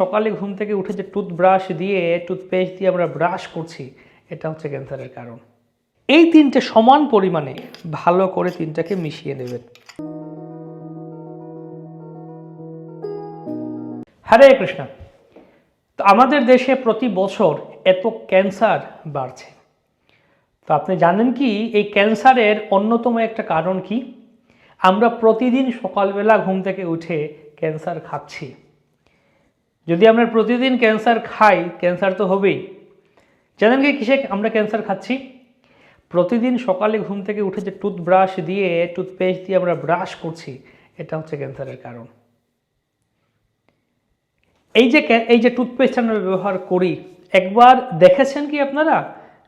সকালে ঘুম থেকে উঠে যে টুথব্রাশ দিয়ে টুথপেস্ট দিয়ে আমরা ব্রাশ করছি, এটা হচ্ছে ক্যান্সারের কারণ। এই তিনটে সমান পরিমাণে ভালো করে তিনটাকে মিশিয়ে নেবেন। হরে কৃষ্ণ। তো আমাদের দেশে প্রতি বছর এত ক্যান্সার বাড়ছে। তো আপনি জানেন কি, এই ক্যান্সারের অন্যতম একটা কারণ কি? আমরা প্রতিদিন সকালবেলা ঘুম থেকে উঠে ক্যান্সার খাচ্ছি। যদি আমরা প্রতিদিন ক্যান্সার খাই, ক্যান্সার তো হবেই। জানেন কি কিসে আমরা ক্যান্সার খাচ্ছি? প্রতিদিন সকালে ঘুম থেকে উঠে যে টুথব্রাশ দিয়ে টুথপেস্ট দিয়ে আমরা ব্রাশ করছি, এটা হচ্ছে ক্যান্সারের কারণ। এই যে এই যে টুথপেস্ট আমরা ব্যবহার করি, একবার দেখেছেন কি আপনারা?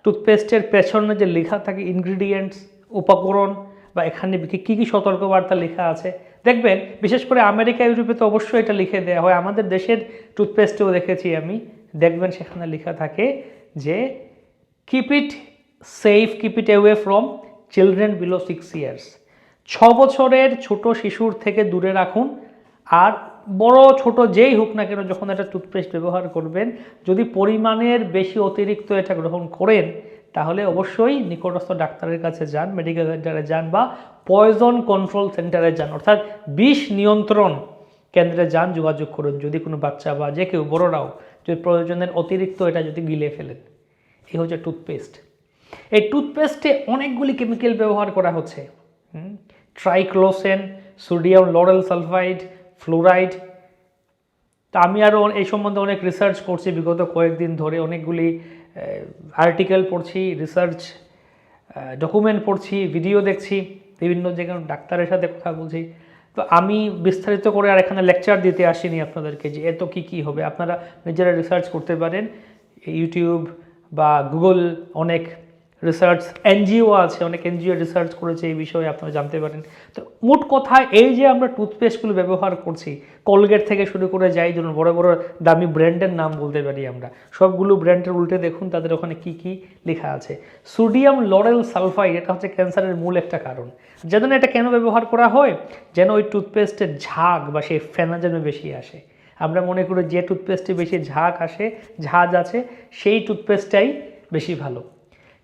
টুথপেস্টের পেছনে যে লেখা থাকে ইনগ্রিডিয়েন্টস উপকরণ, বা এখানে কি কী সতর্কবার্তা লেখা আছে? দেখবেন, বিশেষ করে আমেরিকা, ইউরোপে তো অবশ্যই এটা লিখে দেওয়া হয়। আমাদের দেশের টুথপেস্টেও দেখেছি আমি। দেখবেন সেখানে লেখা থাকে যে keep it safe keep it away from children below six years ছ বছরের ছোট শিশুর থেকে দূরে রাখুন। আর বড়, ছোট যেই হোক না কেন, যখন একটা টুথপেস্ট ব্যবহার করবেন, যদি পরিমাণের বেশি অতিরিক্ত এটা গ্রহণ করেন তাহলে অবশ্যই নিকটস্থ ডাক্তারের কাছে যান মেডিকেল সেন্টারে যান বা পয়জন কন্ট্রোল সেন্টারে যান। অর্থাৎ বিষ নিয়ন্ত্রণ কেন্দ্রে যান, যোগাযোগ করুন। যদি কোনো বাচ্চা বা যে কেউ বড়রাও যদি প্রয়োজনের অতিরিক্ত এটা যদি গিলে ফেলেন, এই হচ্ছে টুথপেস্ট এই টুথপেস্টে অনেকগুলি কেমিক্যাল ব্যবহার করা হচ্ছে। Triclosan sodium lauryl sulphide fluoride তা আমি আরও এই সম্বন্ধে অনেক রিসার্চ করছি। বিগত কয়েকদিন ধরে অনেকগুলি আর্টিকেল পড়ছি রিসার্চ ডকুমেন্ট পড়ছি ভিডিও দেখছি, বিভিন্ন জায়গায় ডাক্তারের সাথে কথা বলছি। তো আমি বিস্তারিত করে আর এখানে লেকচার দিতে আসিনি আপনাদেরকে যে এত কি কি হবে। আপনারা নিজেরা রিসার্চ করতে পারেন ইউটিউব বা গুগল অনেক রিসার্চ এনজিও আছে, অনেক এনজিও রিসার্চ করেছে এই বিষয়ে আপনারা জানতে পারেন। তো মোট কথা, এই যে আমরা টুথপেস্টগুলো ব্যবহার করছি কলগেট থেকে শুরু করে যাই, ধরুন বড় বড় দামি ব্র্যান্ডের নাম বলতে পারি আমরা, সবগুলো ব্র্যান্ডের উল্টে দেখুন, তাদের ওখানে কি কি লেখা আছে। সোডিয়াম লরেল সালফাইড এটা হচ্ছে ক্যান্সারের মূল একটা কারণ। যেন এটা কেন ব্যবহার করা হয়? যেন ওই টুথপেস্টের ঝাঁক বা সেই ফেনা যেন বেশি আসে। আমরা মনে করি যে টুথপেস্টে বেশি ঝাঁক আসে, ঝাঁজ আছে, সেই টুথপেস্টটাই বেশি ভালো।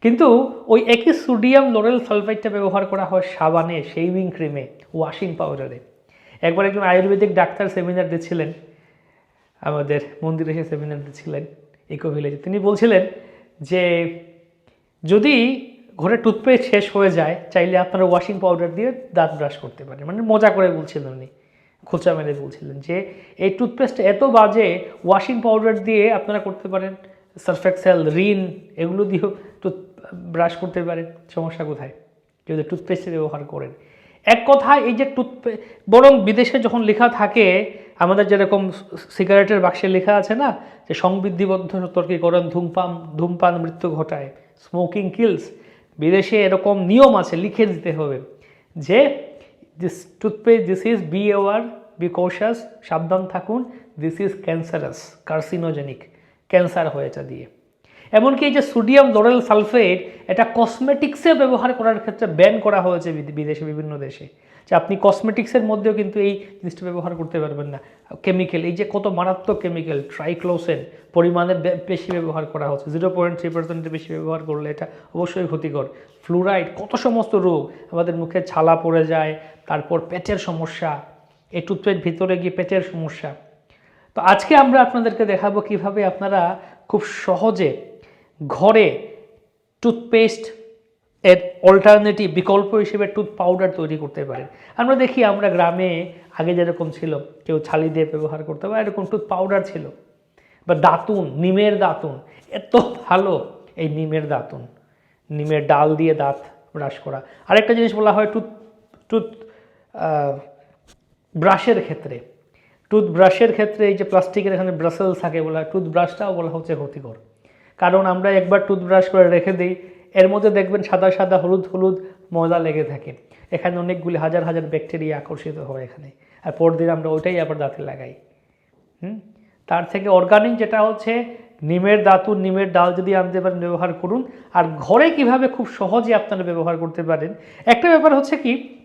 কিন্তু ওই একই সোডিয়াম লোরেল সালফাইডটা ব্যবহার করা হয় সাবানে শেভিং ক্রিমে ওয়াশিং পাউডারে একবার একজন আয়ুর্বেদিক ডাক্তার সেমিনার দিচ্ছিলেন আমাদের মন্দিরে এসে সেমিনার দিচ্ছিলেন ইকো ভিলেজে তিনি বলছিলেন যে, যদি ঘরে টুথপেস্ট শেষ হয়ে যায়, চাইলে আপনারা ওয়াশিং পাউডার দিয়ে দাঁত ব্রাশ করতে পারেন। মানে মজা করে বলছিলেন উনি, খোঁচা মেরে বলছিলেন যে, এই টুথপেস্ট এত বাজে ওয়াশিং পাউডার দিয়ে আপনারা করতে পারেন সার্ফেক্সেল রিন এগুলো দিয়েও ব্রাশ করতে পারেন সমস্যা কোথায়? যদি টুথপেস্ট ব্যবহার করেন। এক কথায় এই যে টুথপে বরং বিদেশে যখন লেখা থাকে, আমাদের যেরকম সিগারেটের বাক্সে লেখা আছে না, যে সংবিধিবদ্ধ সতর্কীকরণ ধূমপান ধূমপান মৃত্যু ঘটায় স্মোকিং কিলস বিদেশে এরকম নিয়ম আছে, লিখে দিতে হবে যে this toothpaste this is be aware be cautious সাবধান থাকুন this is cancerous carcinogenic cancer হয় এটা দিয়ে। এমনকি এই যে সোডিয়াম লোরেল সালফেট, এটা কসমেটিক্সে ব্যবহার করার ক্ষেত্রে ব্যান করা হয়েছে বিদ- বিদেশে, বিভিন্ন দেশে। যে আপনি কসমেটিক্সের মধ্যেও কিন্তু এই জিনিসটা ব্যবহার করতে পারবেন না। কেমিক্যাল এই যে কত মারাত্মক কেমিক্যাল ট্রাইক্লোসেন পরিমাণে বেশি ব্যবহার করা হচ্ছে। জিরো পয়েন্ট থ্রি পার্সেন্টের বেশি ব্যবহার করলে এটা অবশ্যই ক্ষতিকর। ফ্লুরাইড কত সমস্ত রোগ আমাদের মুখে ছালা পড়ে যায়, তারপর পেটের সমস্যা, এই টুথপেস্ট ভিতরে গিয়ে পেটের সমস্যা। তো আজকে আমরা আপনাদেরকে দেখাবো কীভাবে আপনারা খুব সহজে ঘরে টুথপেস্ট এর অল্টারনেটিভ বিকল্প হিসেবে টুথ পাউডার তৈরি করতে পারেন। আমরা দেখি আমরা গ্রামে আগে যেরকম ছিল, কেউ ছালি দিয়ে ব্যবহার করতে বা এরকম টুথ পাউডার ছিল। বা দাঁতুন, নিমের দাঁতুন, এত ভালো এই নিমের দাঁতুন। নিমের ডাল দিয়ে দাঁত ব্রাশ করা। আরেকটা জিনিস বলা হয় টুথ টুথ ব্রাশের ক্ষেত্রে। টুথব্রাশের ক্ষেত্রে এই যে প্লাস্টিকের এখানে ব্রাসেল থাকে বলা হয় টুথব্রাশটাও বলা হচ্ছে ক্ষতিকর কারণ আমরা একবার টুথব্রাশ করে রেখে দিই, এর মধ্যে দেখবেন সাদা সাদা হলুদ হলুদ ময়লা লেগে থাকে। এখানে অনেকগুলি হাজার হাজার ব্যাকটেরিয়া আকর্ষিত হয় এখানে। আর পরদিন আমরা ওইটাই আবার দাঁতে লাগাই। হুম? তার থেকে অর্গানিক যেটা হচ্ছে, নিমের দাতুর নিমের ডাল যদি আনতে পারেন ব্যবহার করুন। আর ঘরে কীভাবে খুব সহজে আপনারা ব্যবহার করতে পারেন। একটা ব্যাপার হচ্ছে কি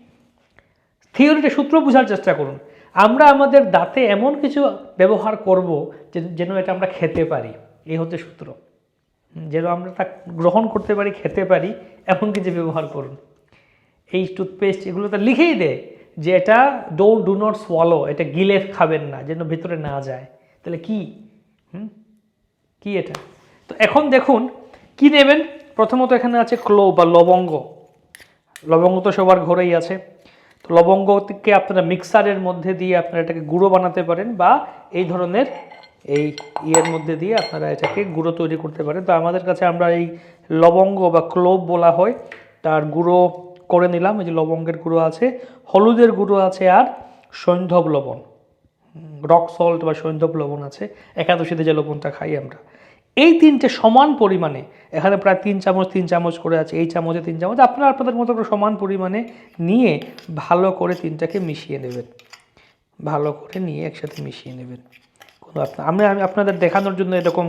থিওরিটা সূত্র বোঝার চেষ্টা করুন। আমরা আমাদের দাঁতে এমন কিছু ব্যবহার করব যেন এটা আমরা খেতে পারি। এই হচ্ছে সূত্র। যেন আমরা তা গ্রহণ করতে পারি, খেতে পারি এমন কিছু ব্যবহার করুন। এই টুথপেস্ট এগুলো তো লিখেই দেয় যে এটা ডোন্ট ডু নট সোয়ালো এটা গিলে খাবেন না, যেন ভিতরে না যায়। তাহলে কি? হুম? কি এটা? তো এখন দেখুন, কি নেবেন? প্রথমত এখানে আছে ক্লো বা লবঙ্গ। লবঙ্গ তো সবার ঘরেই আছে। তো লবঙ্গকে আপনারা মিক্সারের মধ্যে দিয়ে আপনারা এটাকে গুঁড়ো বানাতে পারেন বা এই ধরনের এই ইয়ের মধ্যে দিয়ে আপনারা এটাকে গুঁড়ো তৈরি করতে পারেন। তো আমাদের কাছে আমরা এই লবঙ্গ বা ক্লোভ বলা হয়, তার গুঁড়ো করে নিলাম। এই যে লবঙ্গের গুঁড়ো আছে, হলুদের গুঁড়ো আছে আর সৈন্ধব লবণ। রক সল্ট বা সৈন্ধব লবণ আছে, একাদশীতে যে লবণটা খাই আমরা। এই তিনটে সমান পরিমাণে, এখানে প্রায় তিন চামচ তিন চামচ করে আছে, এই চামচে তিন চামচ, আপনারা আপনাদের মতো করে সমান পরিমাণে নিয়ে ভালো করে তিনটাকে মিশিয়ে নেবেন। ভালো করে নিয়ে একসাথে মিশিয়ে নেবেন। আমি আমি আপনাদের দেখানোর জন্য এরকম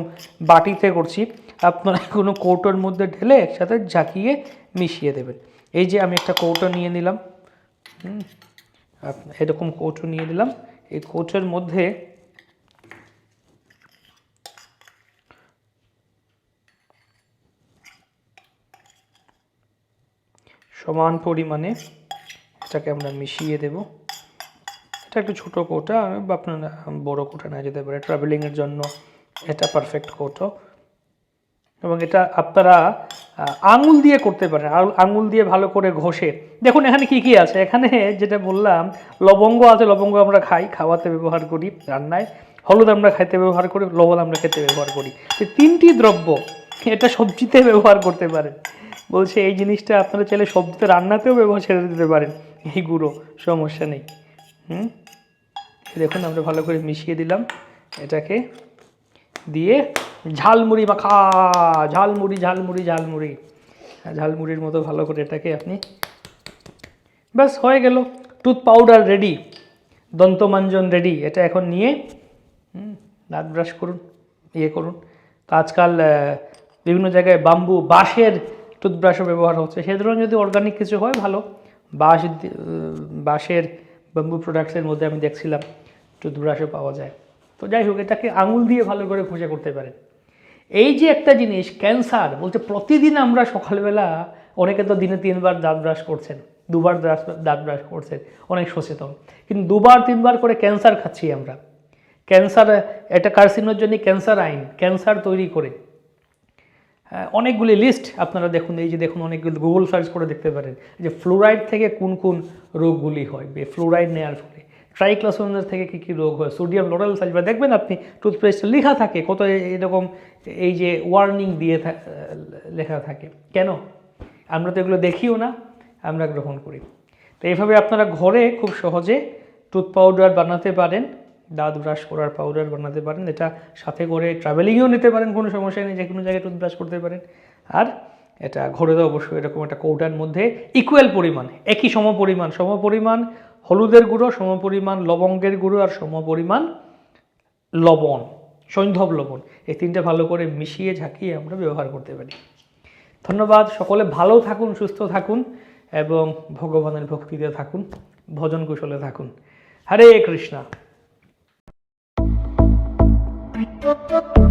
বাটিতে করছি। আপনারা কোনো কৌটোর মধ্যে ঢেলে একসাথে ঝাঁকিয়ে মিশিয়ে দেবেন। এই যে আমি একটা কৌটো নিয়ে নিলাম। এরকম কৌটো নিয়ে নিলাম। এই কৌটোর মধ্যে সমান পরিমাণে এটাকে আমরা মিশিয়ে দেব। এটা একটু ছোটো কৌটা বা আপনার বড় কৌটা না যেতে পারে। ট্রাভেলিংয়ের জন্য এটা পারফেক্ট কৌটো। এবং এটা আপনারা আঙুল দিয়ে করতে পারেন। আঙুল দিয়ে ভালো করে ঘষে। দেখুন, এখানে কি কি আছে? এখানে যেটা বললাম, লবঙ্গ আছে, লবঙ্গ আমরা খাই, খাওয়াতে ব্যবহার করি রান্নায়। হলুদ আমরা খাইতে ব্যবহার করি, লবণ আমরা খেতে ব্যবহার করি। তো তিনটি দ্রব্য এটা সবজিতে ব্যবহার করতে পারেন। বলছে, এই জিনিসটা আপনারা চাইলে সবজিতে রান্নাতেও ব্যবহার, ছেড়ে দিতে পারেন। এই গুঁড়ো, সমস্যা নেই। হুম? দেখুন, আমরা ভালো করে মিশিয়ে দিলাম। এটাকে দিয়ে ঝালমুড়ি মাখা, ঝালমুড়ি ঝালমুড়ি ঝালমুড়ি। ঝালমুড়ির মতো ভালো করে এটাকে আপনি ব্যাস, হয়ে গেল। টুথ পাউডার রেডি, দন্তমাঞ্জন রেডি। এটা এখন নিয়ে দাঁত ব্রাশ করুন ইয়ে করুন। তো আজকাল বিভিন্ন জায়গায় বাম্বু বাঁশের টুথব্রাশও ব্যবহার হচ্ছে। সে ধরনের যদি অর্গানিক কিছু হয়, ভালো। বাঁশ বাঁশের বাম্বু প্রোডাক্টসের মধ্যে আমি দেখছিলাম টুথব্রাশও পাওয়া যায়। তো যাই হোক, এটাকে আঙুল দিয়ে ভালো করে খুঁজে করতে পারেন। এই যে একটা জিনিস, ক্যান্সার, বলছে প্রতিদিন আমরা সকালবেলা, অনেকে তো দিনে তিনবার দাঁত ব্রাশ করছেন, দুবার দাঁত দাঁত ব্রাশ করছেন, অনেক সচেতন। কিন্তু দুবার, তিনবার করে ক্যান্সার খাচ্ছি আমরা। ক্যান্সার, এটা কার্সিনোজনিক ক্যান্সার আইন, ক্যান্সার তৈরি করে। অনেকগুলি লিস্ট আপনারা দেখুন, এই যে দেখুন অনেকগুলি গুগল সার্চ করে দেখতে পারেন যে ফ্লোরাইড থেকে কোন কোন রোগগুলি হয় ফ্লোরাইড নেওয়ার ফলে। ট্রাইক্লোসোনার থেকে কী কী রোগ হয় সোডিয়াম লোরাল সালফার দেখবেন আপনি টুথপেস্টে লেখা থাকে, কত এরকম এই যে ওয়ার্নিং দিয়ে লেখা থাকে। কেন? আমরা তো এগুলো দেখিও না, আমরা গ্রহণ করি। তো এইভাবে আপনারা ঘরে খুব সহজে টুথ পাউডার বানাতে পারেন। দাঁত ব্রাশ করার পাউডার বানাতে পারেন, এটা সাথে করে ট্রাভেলিংয়েও নিতে পারেন, কোনো সমস্যা নেই, যে কোনো জায়গায় টুথব্রাশ করতে পারেন। আর এটা ঘরে তো অবশ্যই এরকম একটা কৌটার মধ্যে ইকুয়াল পরিমাণ, একই সম পরিমাণ সম পরিমাণ হলুদের গুঁড়ো সম পরিমাণ লবঙ্গের গুঁড়ো আর সম পরিমাণ লবণ, সৈন্ধব লবণ, এই তিনটে ভালো করে মিশিয়ে ঝাঁকিয়ে আমরা ব্যবহার করতে পারি। ধন্যবাদ, সকলে ভালো থাকুন, সুস্থ থাকুন এবং ভগবানের ভক্তিতে থাকুন, ভজন কুশলে থাকুন। হরে কৃষ্ণা। Thank you.